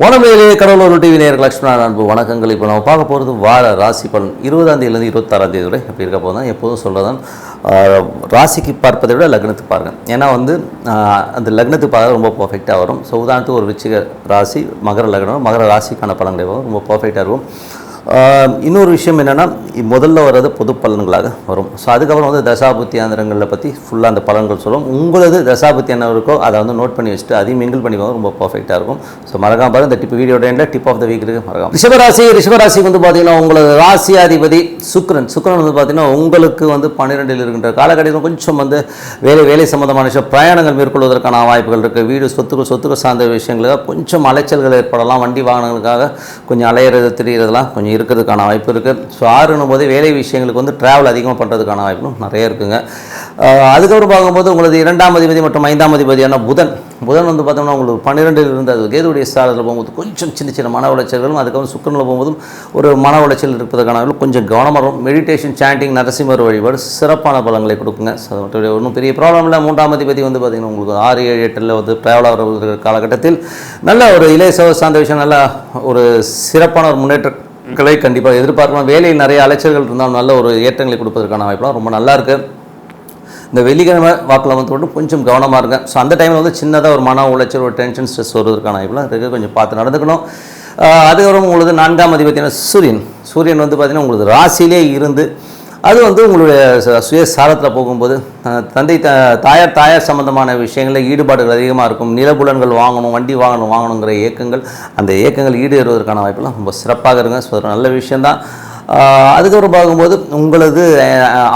வனமேலே Cuddalore TV நேயர்கள் லக்ஷ்மணா அன்பு வணக்கங்கள். இப்போ நம்ம பார்க்க போகிறது வார ராசி பலன். இருபதாம் தேதியிலேருந்து இருபத்தாறாம் தேதி வரை அப்படி இருக்க போதும் எப்போதும் சொல்லதான் ராசிக்கு பார்ப்பதை விட லக்னத்துக்கு பாருங்கள் ஏன்னா வந்து அந்த லக்னத்துக்கு பார்க்க ரொம்ப பர்ஃபெக்டாக வரும். ஸோ உதாரணத்துக்கு ஒரு விச்சிக ராசி மகர லக்னம் மகர ராசிக்கான பலன்கள் ரொம்ப பர்ஃபெக்டாக இருக்கும். இன்னொரு விஷயம் என்னென்னா முதல்ல வர்றது பொது பலன்களாக வரும். ஸோ அதுக்கப்புறம் வந்து தசாபுத்தியாந்திரங்களை பற்றி ஃபுல்லாக அந்த பலன்கள் சொல்லும். உங்களது தசாபுத்தி இருக்கோ அதை வந்து நோட் பண்ணி வச்சுட்டு அதையும் மிங்கிள் பண்ணி ரொம்ப பர்ஃபெக்டாக இருக்கும். ஸோ மறக்காம பாருங்க. இந்த டிப் வீடியோட எண்டில் டிப் ஆஃப் த வீக் இருக்குது மறக்காம. ரிஷபராசி ரிஷபராசிக்கு வந்து பார்த்தீங்கன்னா உங்களது ராசியாதிபதி சுக்ரன் சுக்ரன் வந்து பார்த்தீங்கன்னா உங்களுக்கு வந்து பன்னிரெண்டில் இருக்கின்ற காலகட்டத்தில் கொஞ்சம் வந்து வேலை வேலை சம்மந்தமான விஷயம் பிரயாணங்கள் மேற்கொள்வதற்கான வாய்ப்புகள் இருக்குது வீடு சொத்துக்கள் சொத்துக்கள் சார்ந்த விஷயங்களுக்காக கொஞ்சம் அலைச்சல்கள் ஏற்படலாம். வண்டி வாகனங்களுக்காக கொஞ்சம் அலையிறது திரியிறதுலாம் கொஞ்சம் இருக்கிறதுக்கான வாய்ப்பு இருக்குது ஸோ ஆறுனும் போது வேலை விஷயங்களுக்கு வந்து ட்ராவல் அதிகமாக பண்ணுறதுக்கான வாய்ப்பும் நிறைய இருக்குங்க. அதுக்கப்புறம் பார்க்கும்போது உங்களது இரண்டாம் அதிபதி மற்றும் ஐந்தாம் அதிபதியான புதன். புதன் வந்து பார்த்தோம்னா உங்களுக்கு பன்னிரெண்டில் இருந்து அது கேதுடைய ஸ்தானத்தில் போகும்போது கொஞ்சம் சின்ன சின்ன மன உளைச்சல்களும் அதுக்கப்புறம் சுக்கரனில் போகும்போதும் ஒரு மன உளைச்சல் இருப்பதற்கான கொஞ்சம் கவனமாக இருக்கும். மெடிடேஷன் சாண்டிங் நரசிம்மர் வழிபாடு சிறப்பான பலங்களை கொடுக்குங்க. ஸோ மட்டும் ஒன்றும் பெரிய ப்ராப்ளம் இல்லை. மூன்றாம் அதிபதி வந்து பார்த்திங்கன்னா உங்களுக்கு ஆறு ஏழு எட்டில் வந்து ட்ராவல் ஆகிற காலகட்டத்தில் நல்ல ஒரு இளைய சவ சார்ந்த விஷயம் நல்ல ஒரு சிறப்பான ஒரு களை கண்டிப்பாக எதிர்பார்க்கலாம் வேலையில் நிறைய அலைச்சல்கள் இருந்தால் நல்ல ஒரு ஏற்றங்களை கொடுப்பதற்கான வாய்ப்புலாம் ரொம்ப நல்லா இருக்குது இந்த வெள்ளிக்கிழமை வாக்கில் வந்து மட்டும் கொஞ்சம் கவனமாக இருங்க. ஸோ அந்த டைமில் வந்து சின்னதாக ஒரு மன உளைச்சல் ஒரு டென்ஷன் ஸ்ட்ரெஸ் வருவதற்கான வாய்ப்புலாம் இருக்குது கொஞ்சம் பார்த்து நடந்துக்கணும். அதுக்கப்புறம் உங்களுக்கு நான்காம் அதிபதியான சூரியன். சூரியன் வந்து பார்த்திங்கன்னா உங்களுக்கு ராசியிலே இருந்து அது வந்து உங்களுடைய ச- சுய சாரத்தில் போகும்போது தந்தை த தாயார் தாயார் சம்பந்தமான விஷயங்களில் ஈடுபாடுகள் அதிகமாக இருக்கும். நிலபுலன்கள் வாங்கணும் வண்டி வாங்கணும் வாங்கணுங்கிற இயக்கங்கள் அந்த இயக்கங்கள் ஈடுபடுவதற்கான வாய்ப்பெல்லாம் ரொம்ப சிறப்பாக இருங்க ஸோ நல்ல விஷயந்தான் அதுக்கப்புறம் பார்க்கும்போது உங்களது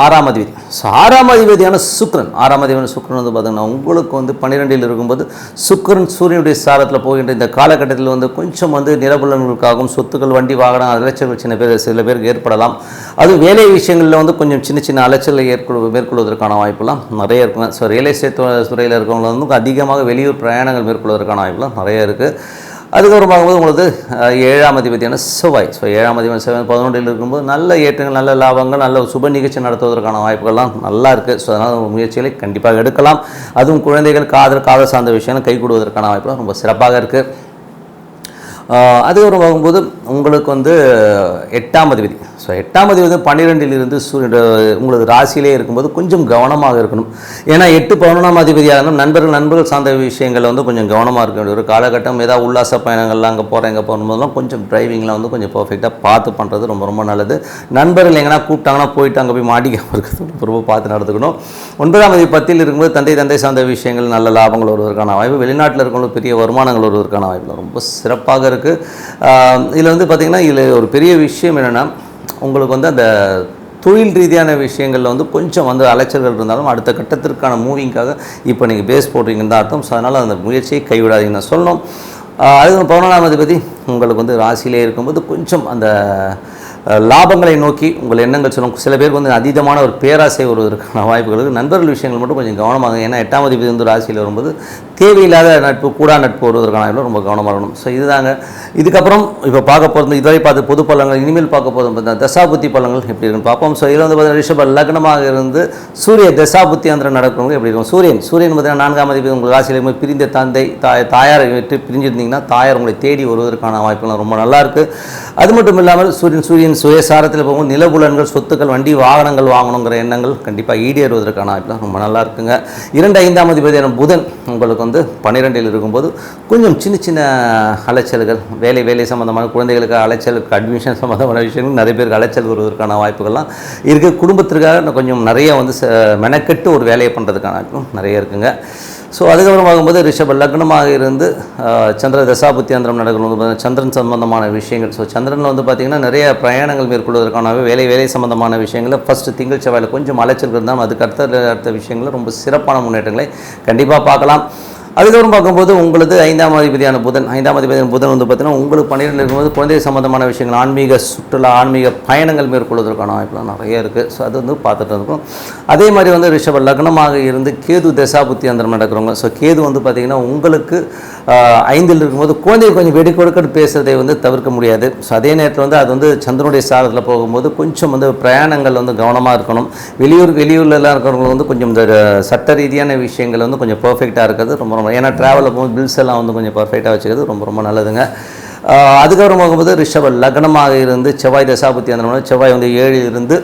ஆறாம் அதிபதி. ஸோ ஆறாம் அதிபதியான சுக்ரன். ஆறாம் அதிபதியான சுக்ரன் வந்து பார்த்தீங்கன்னா உங்களுக்கு வந்து பன்னிரெண்டில் இருக்கும்போது சுக்கிரன் சூரியனுடைய சாரத்தில் போகின்ற இந்த காலகட்டத்தில் வந்து கொஞ்சம் வந்து நிலபுலன்களுக்காகவும் சொத்துக்கள் வண்டி வாகனம் அலைச்சல்கள் சின்ன பேர் சில பேருக்கு ஏற்படலாம். அது வேலை விஷயங்களில் வந்து கொஞ்சம் சின்ன சின்ன அலைச்சலை ஏற்கொள் மேற்கொள்வதற்கான வாய்ப்புலாம் நிறைய இருக்குங்க. ஸோ ரியல் எஸ்டேட் துறையில் இருக்கவங்க வந்து அதிகமாக வெளியூர் பிரயாணங்கள் மேற்கொள்வதற்கான வாய்ப்புலாம் நிறைய இருக்குது அதுக்கப்புறம் பார்க்கும்போது உங்களுக்கு ஏழாம் அதிபதியான செவ்வாய் ஸோ ஏழாம் அதிபதி செவ்வாய் பதினொன்றில் இருக்கும்போது நல்ல ஏற்றங்கள் நல்ல லாபங்கள் நல்ல சுப நிகழ்ச்சி நடத்துவதற்கான வாய்ப்புகள்லாம் நல்லா இருக்குது ஸோ அதனால் உங்கள் முயற்சிகளை கண்டிப்பாக எடுக்கலாம். அதுவும் குழந்தைகள் காதல் காதல் சார்ந்த விஷயங்கள் கை கொடுவதற்கான வாய்ப்புலாம் ரொம்ப சிறப்பாக இருக்குது அதுக்கப்புறம் பார்க்கும்போது உங்களுக்கு வந்து எட்டாம் அதிபதி ஸோ எட்டாம் அதிபதி பன்னிரெண்டில் இருந்து சூரியன் உங்களுக்கு ராசியிலே இருக்கும்போது கொஞ்சம் கவனமாக இருக்கணும். ஏன்னா எட்டு பதினொன்றாம் அதிபதியாக இருந்தாலும் நண்பர்கள் நண்பர்கள் சார்ந்த விஷயங்கள் வந்து கொஞ்சம் கவனமாக இருக்க வேண்டிய ஒரு காலகட்டம். ஏதாவது உல்லாச பயணங்கள்லாம் அங்கே போகிறேன் இங்கே போகும்போதெல்லாம் கொஞ்சம் டிரைவிங்லாம் வந்து கொஞ்சம் பர்ஃபெக்டாக பார்த்து பண்ணுறது ரொம்ப ரொம்ப நல்லது. நண்பர்கள் எங்கன்னா கூப்பிட்டாங்கன்னா போயிட்டு அங்கே போய் மாட்டிக்காமல் இருக்கிறது ரொம்ப ரொம்ப பார்த்து நடந்துக்கணும். ஒன்பதாம் தேதி பத்தில் இருக்கும்போது தந்தை தந்தை சார்ந்த விஷயங்கள் நல்ல லாபங்கள் வருவதற்கான வாய்ப்பு. வெளிநாட்டில் இருக்கவங்களுக்கு பெரிய வருமானங்கள் வருவதற்கான வாய்ப்பு. ரொம்ப சிறப்பாக இருக்குது இதில் வந்து பார்த்திங்கன்னா இதில் ஒரு பெரிய விஷயம் என்னென்னா உங்களுக்கு வந்து அந்த தொழில் ரீதியான விஷயங்களில் வந்து கொஞ்சம் வந்து அலைச்சல்கள் இருந்தாலும் அடுத்த கட்டத்திற்கான மூவிங்காக இப்போ நீங்கள் பேஸ் போடுறீங்கன்னு தான் அர்த்தம். ஸோ அதனால் அந்த முயற்சியை கைவிடாதீங்கன்னு நான் சொல்லணும். அதுக்கு பதினொன்றாம் அதிபதி உங்களுக்கு வந்து ராசியிலே இருக்கும்போது கொஞ்சம் அந்த லாபங்களை நோக்கி உங்கள் எண்ணங்கள் சொல்லும். சில பேருக்கு வந்து அதீதமான ஒரு பேராசை வருவதற்கான வாய்ப்புகள் இருக்குது நண்பர்கள் விஷயங்கள் மட்டும் கொஞ்சம் கவனமாக ஏன்னா எட்டாம் அதிபதி வந்து ராசியில் வரும்போது தேவையில்லாத நட்பு கூடா நட்பு வருவதற்கான ரொம்ப கவனமாக இருக்கணும். ஸோ இதுதாங்க. இதுக்கப்புறம் இப்போ பார்க்க போகிறது இதுவரை பார்த்து பொது பழங்கள் இனிமேல் பார்க்க போதும் பார்த்தீங்கன்னா தசாபுத்தி பழங்கள் எப்படி இருக்குன்னு பார்ப்போம். ஸோ இதில் வந்து பார்த்தீங்கன்னா ரிஷப லக்னமாக இருந்து சூரிய தசாபுத்தி அந்த நடக்கிறவங்க எப்படி இருக்கும்? சூரியன். சூரியன் பார்த்தீங்கன்னா நான்காம் அதிபதி உங்கள் ராசியில் பிரிந்த தந்தை தாய் தாயாரை விட்டு பிரிஞ்சிருந்தீங்கன்னா தாயார் உங்களை தேடி வருவதற்கான வாய்ப்புகள் ரொம்ப நல்லாயிருக்கு அது மட்டும் இல்லாமல் சூரியன் சூரியன் சுயசாரத்தில் போகும்போது நிலபுலன்கள் சொத்துக்கள் வண்டி வாகனங்கள் வாங்கணுங்கிற எண்ணங்கள் கண்டிப்பாக ஈடேறுவதற்கான வாய்ப்புகள் ரொம்ப நல்லா இருக்குங்க. இரண்டு ஐந்தாம் அதிபதியான புதன் உங்களுக்கு வந்து வந்து பன்னிரெண்டில் இருக்கும்போது கொஞ்சம் சின்ன சின்ன அலைச்சல்கள் வேலை வேலை சம்மந்தமான குழந்தைகளுக்கு அலைச்சலுக்கு அட்மிஷன் சம்மந்தமான விஷயங்கள் நிறைய பேருக்கு அலைச்சல் வருவதற்கான வாய்ப்புகள்லாம் இருக்குது குடும்பத்திற்காக இன்னும் கொஞ்சம் நிறைய வந்து ச- மெனக்கெட்டு ஒரு வேலையை பண்ணுறதுக்கான நிறைய இருக்குங்க. ஸோ அதுக்கப்புறம் பார்க்கும்போது ரிஷப லக்னமாக இருந்து சந்திர தசாபுத்தியந்திரம் நடக்கணும் பார்த்தீங்கன்னா சந்திரன் சம்பந்தமான விஷயங்கள். ஸோ சந்திரனில் வந்து பார்த்திங்கன்னா நிறைய பிரயாணங்கள் மேற்கொள்வதற்கான வேலை வேலை சம்பந்தமான விஷயங்களை ஃபஸ்ட்டு திங்கள் செவ்வாயில் கொஞ்சம் அலைச்சல் இருந்தாலும் அதுக்கு அடுத்த அடுத்த விஷயங்களும் ரொம்ப சிறப்பான முன்னேற்றங்களை கண்டிப்பாக பார்க்கலாம். அதுக்கப்புறம் பார்க்கும்போது உங்களது ஐந்தாம் அதிபதியான புதன் ஐந்தாம் அதிபதியான புதன் வந்து பார்த்தீங்கன்னா உங்களுக்கு பன்னிரெண்டு இருக்கும்போது குழந்தை சம்பந்தமான விஷயங்கள் ஆன்மீக சுற்றுலா ஆன்மீக பயணங்கள் மேற்கொள்வதற்கான வாய்ப்புலாம் நிறைய இருக்குது ஸோ அது வந்து பார்த்துட்டு இருக்கும். அதே மாதிரி வந்து ரிஷப லக்னமாக இருந்து கேது தசாபுத்தி அந்தரம் நடக்கிறவங்க. ஸோ கேது வந்து பார்த்திங்கன்னா உங்களுக்கு ஐந்தில் இருக்கும்போது குழந்தையை கொஞ்சம் வெடி கொடுக்கட்டு பேசுகிறதை வந்து தவிர்க்க முடியாது. ஸோ அதே நேரத்தில் வந்து அது வந்து சந்திரனுடைய சாரத்தில் போகும்போது கொஞ்சம் வந்து பிரயாணங்கள் வந்து கவனமாக இருக்கணும். வெளியூர் வெளியூர்லலாம் இருக்கிறவங்க வந்து கொஞ்சம் இந்த சட்ட ரீதியான விஷயங்கள் வந்து கொஞ்சம் பர்ஃபெக்டாக இருக்கிறது ரொம்ப ரொம்ப ஏன்னா ட்ராவலில் போகும்போது பில்ஸ் எல்லாம் வந்து கொஞ்சம் பர்ஃபெக்டாக வச்சுக்கிறது ரொம்ப ரொம்ப நல்லதுங்க. அதுக்கப்புறம் போகும்போது ரிஷப லக்னமாக இருந்து செவ்வாய் தசாபுத்தி அந்த செவ்வாய் வந்து ஏழு இருந்து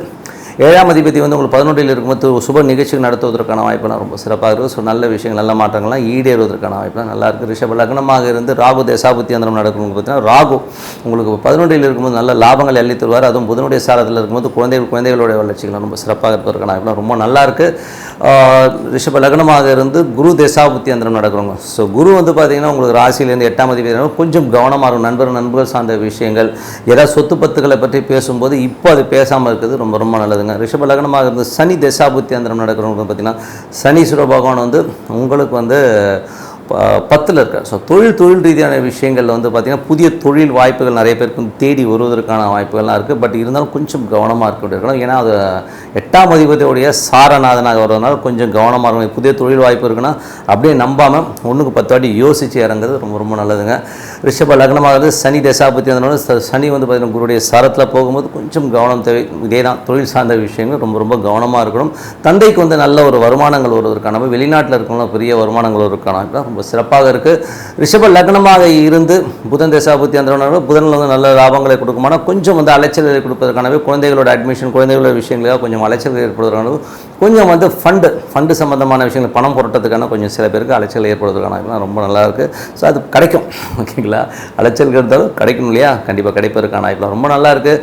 ஏழாம் அதிபதி வந்து உங்களுக்கு பதினொன்றில் இருக்கும்போது சுப நிகழ்ச்சிகள் நடத்துவதற்கான வாய்ப்புலாம் ரொம்ப சிறப்பாக இருக்குது. ஸோ நல்ல விஷயங்கள் நல்ல மாற்றங்கள்லாம் ஈடேறுவதற்கான வாய்ப்புலாம் நல்லா இருக்குது. ரிஷப லக்னமாக இருந்து ராகு தேசாபுத்தியந்திரம் நடக்கணும் பார்த்தீங்கன்னா ராகு உங்களுக்கு பதினொன்றில் இருக்கும்போது நல்ல லாபங்கள் அள்ளி தருவார். அதுவும் புதனுடைய சாரத்தில் இருக்கும்போது குழந்தைகள் குழந்தைகளுடைய வளர்ச்சிகள் ரொம்ப சிறப்பாக இருப்பதற்கான வாய்ப்புலாம் ரொம்ப நல்லா இருக்குது. ரிஷப லக்னமாக இருந்து குரு தேசாபுத்தியந்திரம் நடக்கிறவங்க ஸோ குரு வந்து பார்த்தீங்கன்னா உங்களுக்கு ராசியிலேருந்து எட்டாம் அதிபதி கொஞ்சம் கவனமாக இருக்கும். நண்பர் நண்பர்கள் சார்ந்த விஷயங்கள் ஏதாவது சொத்து பத்துக்களை பற்றி பேசும்போது இப்போ அது பேசாமல் இருக்குது ரொம்ப ரொம்ப நல்லது பாருங்க. ரிஷப லக்னமாக இருந்து சனி தசாபுத்தி அந்தரம் நடக்கிறவங்க பார்த்தீங்கன்னா சனீஸ்வர பகவான் வந்து உங்களுக்கு வந்து பத்தில் இருக்கார் ஸோ தொழில் தொழில் ரீதியான விஷயங்களில் வந்து பார்த்திங்கன்னா புதிய தொழில் வாய்ப்புகள் நிறைய பேருக்கு தேடி வருவதற்கான வாய்ப்புகள்லாம் இருக்குது பட் இருந்தாலும் கொஞ்சம் கவனமாக இருக்க இருக்கணும். ஏன்னா அது எட்டாம் அதிபதியுடைய சாரநாதனாக வர்றதுனால கொஞ்சம் கவனமாக இருக்கணும். புதிய தொழில் வாய்ப்பு இருக்குன்னா அப்படியே நம்பாமல் ஒன்றுக்கு பத்து வாட்டி யோசித்து இறங்குறது ரொம்ப ரொம்ப நல்லதுங்க. ரிஷப லக்னமாகிறது சனி தசாபத்தி அதனால சனி வந்து பார்த்திங்கன்னா குருடைய சாரத்தில் போகும்போது கொஞ்சம் கவனம் தேவை. இதே தான் தொழில் சார்ந்த விஷயங்கள் ரொம்ப ரொம்ப கவனமாக இருக்கணும். தந்தைக்கு வந்து நல்ல ஒரு வருமானங்கள் வருவதற்கான வெளிநாட்டில் இருக்கணும் பெரிய வருமானங்கள் வருவதற்கான ரொம்ப சிறப்பாக இருக்குது ரிஷப லக்னமாக இருந்து புதன் தேசாபுத்தி அந்தவர்கள் புதனில் வந்து நல்ல லாபங்களை கொடுக்குமானால் கொஞ்சம் வந்து அலைச்சல்களை கொடுப்பதற்கானவே குழந்தைகளோட அட்மிஷன் குழந்தைகளோட விஷயங்களாக கொஞ்சம் அலைச்சல் ஏற்படுவதற்கான கொஞ்சம் வந்து ஃபண்டு ஃபண்டு சம்மந்தமான விஷயங்கள் பணம் புரட்டத்துக்கான கொஞ்சம் சில பேருக்கு அலைச்சல் ஏற்படுறதுக்கான ரொம்ப நல்லா இருக்குது ஸோ அது கிடைக்கும். ஓகேங்களா? அலைச்சல் இருந்தாலும் கிடைக்கும் இல்லையா? கண்டிப்பாக கிடைப்பதற்கான வாய்ப்புலாம் ரொம்ப நல்லாயிருக்கு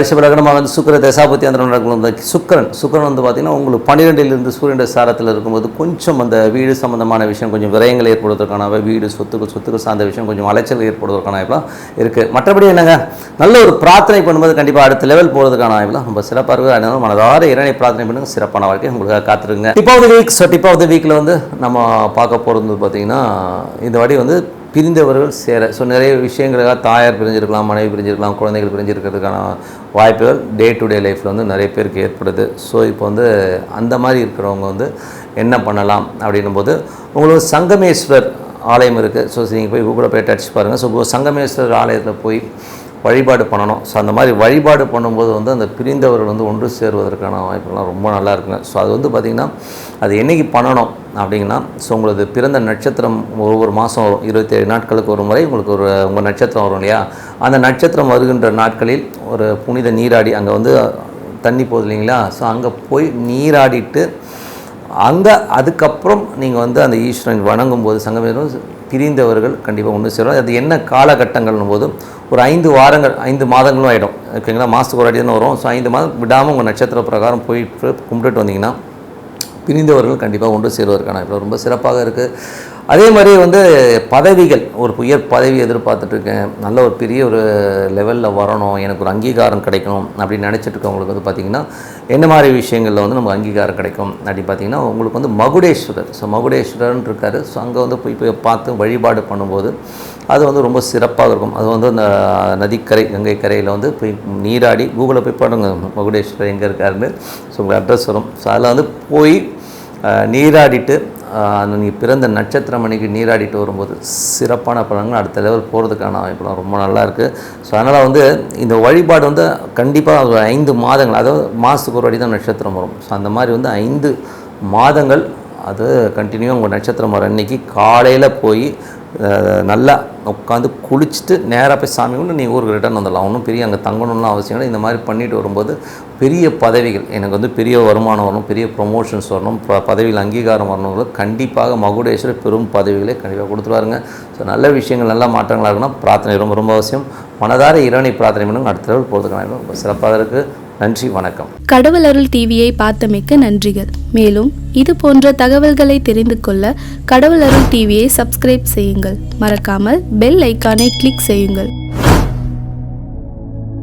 ரிஷபரகணமாக வந்து சுக்கர தசாபத்தி அந்த நடக்கும் சுக்கரன் சுக்கரன் வந்து பார்த்திங்கன்னா உங்களுக்கு பன்னிரெண்டிலிருந்து சூரியன் சாரத்தில் இருக்கும்போது கொஞ்சம் அந்த வீடு சம்மந்தமான விஷயம் கொஞ்சம் விரயங்கள் ஏற்படுவதற்கான வீடு சொத்துக்கள் சொத்துக்கள் சார்ந்த விஷயம் கொஞ்சம் அலைச்சல் ஏற்படுவதற்கான வாய்ப்புலாம் இருக்குது மற்றபடி என்னங்க? நல்ல ஒரு பிரார்த்தனை பண்ணும்போது கண்டிப்பாக அடுத்த லெவல் போகிறதுக்கான வாய்ப்புலாம் ரொம்ப சிறப்பாக இருக்குது அதனால மனதார இரணை பிரார்த்தனை பண்ணுங்கள் சிறப்பான வாழ்க்கை. உங்களுக்காக காத்திருங்க tip of the week so tip of the வீக்கில் வந்து நம்ம பார்க்க போகிறது பார்த்தீங்கன்னா இந்த வாட்டி வந்து பிரிந்தவர்கள் சேர. ஸோ நிறைய விஷயங்களுக்காக தாயார் பிரிஞ்சிருக்கலாம் மனைவி பிரிஞ்சிருக்கலாம் குழந்தைகள் பிரிஞ்சிருக்கிறதுக்கான வாய்ப்புகள் டே டு டே லைஃப்பில் வந்து நிறைய பேருக்கு ஏற்படுது. ஸோ இப்போ வந்து அந்த மாதிரி இருக்கிறவங்க வந்து என்ன பண்ணலாம் அப்படின்னும் போது உங்களுக்கு சங்கமேஸ்வர் ஆலயம் இருக்குது ஸோ நீங்கள் போய் கூகுளில் போய் டச் பாருங்கள் ஸோ சங்கமேஸ்வரர் ஆலயத்தில் போய் வழிபாடு பண்ணணும். ஸோ அந்த மாதிரி வழிபாடு பண்ணும்போது வந்து அந்த பிரிந்தவர்கள் வந்து ஒன்று சேருவதற்கான வாய்ப்புலாம் ரொம்ப நல்லா இருக்குங்க. ஸோ அது வந்து பார்த்திங்கன்னா அது என்னைக்கு பண்ணணும் அப்படிங்கன்னா ஸோ உங்களது பிறந்த நட்சத்திரம் ஒவ்வொரு மாதம் வரும். இருபத்தேழு நாட்களுக்கு ஒரு முறை உங்களுக்கு ஒரு உங்கள் நட்சத்திரம் வரும் இல்லையா? அந்த நட்சத்திரம் வருகின்ற நாட்களில் ஒரு புனித நீராடி அங்கே வந்து தண்ணி போகுது இல்லைங்களா? ஸோ அங்கே போய் நீராடிட்டு அங்கே அதுக்கப்புறம் நீங்கள் வந்து அந்த ஈஸ்வரன் வணங்கும் போது சங்கமேரும் பிரிந்தவர்கள் கண்டிப்பாக ஒன்று சேரும். அது என்ன காலகட்டங்கள்னும் போது ஒரு ஐந்து வாரங்கள் ஐந்து மாதங்களும் ஆகிடும் ஓகேங்களா மாதத்துக்கு ஒரு அடி தானே வரும். ஸோ ஐந்து மாதம் விடாமல் உங்கள் நட்சத்திர பிரகாரம் போயிட்டு கும்பிட்டுட்டு வந்தீங்கன்னா பிரிந்தவர்கள் கண்டிப்பாக ஒன்று சேருவதற்கான ரொம்ப சிறப்பாக இருக்குது அதே மாதிரி வந்து பதவிகள் ஒரு உயர் பதவி எதிர்பார்த்துட்டு இருக்கேன் நல்ல ஒரு பெரிய ஒரு லெவலில் வரணும். எனக்கு ஒரு அங்கீகாரம் கிடைக்கணும் அப்படின்னு நினச்சிட்டு இருக்கவங்களுக்கு வந்து பார்த்திங்கன்னா என்ன மாதிரி விஷயங்களில் வந்து நமக்கு அங்கீகாரம் கிடைக்கும் அப்படின்னு பார்த்திங்கன்னா உங்களுக்கு வந்து மகுடேஸ்வரர். ஸோ மகுடேஸ்வரர்னு இருக்கார். ஸோ அங்கே வந்து போய் போய் பார்த்து வழிபாடு பண்ணும்போது அது வந்து ரொம்ப சிறப்பாக இருக்கும். அது வந்து அந்த நதிக்கரை கங்கை கரையில் வந்து போய் நீராடி கூகுளில் போய் பாருங்க மகுடேஸ்வரர் எங்கே இருக்காருன்னு. ஸோ உங்களுக்கு அட்ரஸ் வரும். ஸோ அதில் வந்து போய் நீராடிட்டு நீங்கள் பிறந்த நட்சத்திரம் அன்னைக்கு நீராடிட்டு வரும்போது சிறப்பான பலன்கள் அடுத்த லெவல் போகிறதுக்கான வாய்ப்புலாம் ரொம்ப நல்லா இருக்குது ஸோ அதனால் வந்து இந்த வழிபாடு வந்து கண்டிப்பாக ஒரு ஐந்து மாதங்கள் அதாவது மாதத்துக்கு ஒரு வாட்டி தான் நட்சத்திரம் வரும். ஸோ அந்த மாதிரி வந்து ஐந்து மாதங்கள் அது கண்டினியூ உங்கள் நட்சத்திரம் வர அன்னைக்கு காலையில் போய் நல்லா உட்காந்து குளிச்சுட்டு நேராக போய் சாமி கொண்டு நீ ஊருக்கு ரிட்டர்ன் வந்துடலாம். ஒன்றும் பெரிய அங்கே தங்கணும்லாம் அவசியம் இல்லை. இந்த மாதிரி பண்ணிட்டு வரும்போது பெரிய பதவிகள் எனக்கு வந்து பெரிய வருமானம் வரணும் பெரிய ப்ரொமோஷன்ஸ் வரணும் ப- பதவியில் அங்கீகாரம் வரணும். கண்டிப்பாக மகுடேஸ்வரர் பெரும் பதவிகளை கண்டிப்பாக கொடுத்துருவாருங்க. ஸோ நல்ல விஷயங்கள் நல்ல மாற்றங்களாக இருக்கணும். பிரார்த்தனை ரொம்ப ரொம்ப அவசியம். மனதார இறைவனை பிரார்த்தனை பண்ணுங்க. அடுத்த லெவல் போகிறதுக்கான ரொம்ப சிறப்பாக இருக்குது நன்றி வணக்கம். கடவுள் அருள் டிவியை பார்த்தமைக்கு நன்றிகள். மேலும் இது போன்ற தகவல்களை தெரிந்து கொள்ள கடவுள் அருள் டிவியை சப்ஸ்கிரைப் செய்யுங்கள். மறக்காமல் பெல் ஐக்கானை கிளிக் செய்யுங்கள்.